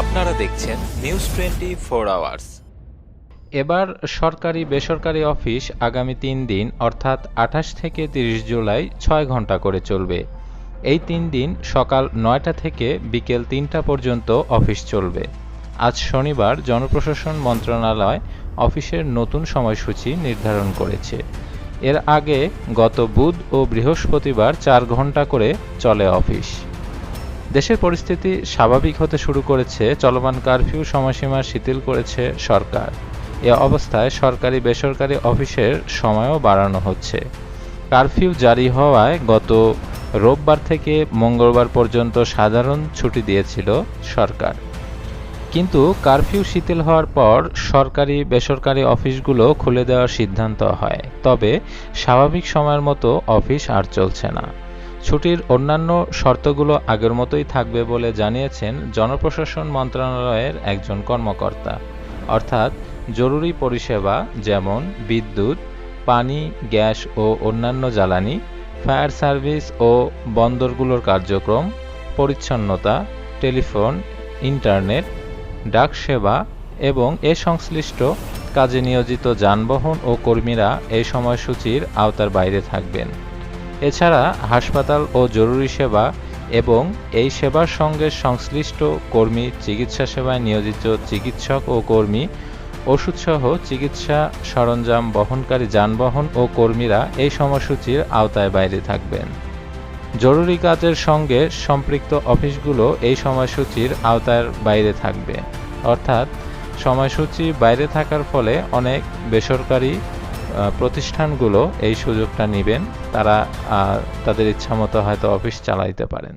আপনারা দেখছেন news twenty four hours এবার সরকারি বেসরকারি অফিস আগামী তিন দিন, অর্থাৎ আঠাশ থেকে তিরিশ জুলাই ছয় ঘণ্টা করে চলবে। এই তিন দিন সকাল নয়টা থেকে বিকেল তিনটা পর্যন্ত অফিস চলবে। আজ শনিবার জনপ্রশাসন মন্ত্রণালয় অফিসের নতুন সময়সূচি নির্ধারণ করেছে। এর আগে গত বুধ ও বৃহস্পতিবার চার ঘণ্টা করে চলে অফিস। দেশের পরিস্থিতি স্বাভাবিক হতে শুরু করেছে, চলমান কারফিউ সময়সীমা শিথিল করেছে সরকার। এ অবস্থায় সরকারি বেসরকারি অফিসের সময়ও বাড়ানো হচ্ছে। কারফিউ জারি হওয়ায় গত রোববার থেকে মঙ্গলবার পর্যন্ত সাধারণ ছুটি দিয়েছিল সরকার। কিন্তু কারফিউ শিথিল হওয়ার পর সরকারি বেসরকারি অফিসগুলো খুলে দেওয়ার সিদ্ধান্ত হয়। তবে স্বাভাবিক সময়ের মতো অফিস আর চলছে না। ছুটির অন্যান্য শর্তগুলো আগের মতোই থাকবে বলে জানিয়েছেন জনপ্রশাসন মন্ত্রণালয়ের একজন কর্মকর্তা। অর্থাৎ জরুরি পরিষেবা যেমন বিদ্যুৎ, পানি, গ্যাস ও অন্যান্য জ্বালানি, ফায়ার সার্ভিস ও বন্দরগুলোর কার্যক্রম, পরিচ্ছন্নতা, টেলিফোন, ইন্টারনেট, ডাক সেবা এবং এ সংশ্লিষ্ট কাজে নিয়োজিত যানবাহন ও কর্মীরা এই সময়সূচির আওতার বাইরে থাকবেন। এছাড়া হাসপাতাল ও জরুরি সেবা এবং এই সেবার সঙ্গে সংশ্লিষ্ট কর্মী চিকিৎসা সেবায় নিয়োজিত চিকিৎসক ও কর্মী, ওষুধসহ চিকিৎসা সরঞ্জাম বহনকারী যানবাহন ও কর্মীরা এই সময়সূচির আওতায় বাইরে থাকবেন। জরুরি কাজের সঙ্গে সম্পৃক্ত অফিসগুলো এই সময়সূচির আওতার বাইরে থাকবে। অর্থাৎ সময়সূচি বাইরে থাকার ফলে অনেক বেসরকারি প্রতিষ্ঠানগুলো এই সুযোগটা নেবেন তারা তাদের ইচ্ছামতো হয়তো অফিস চালাইতে পারেন।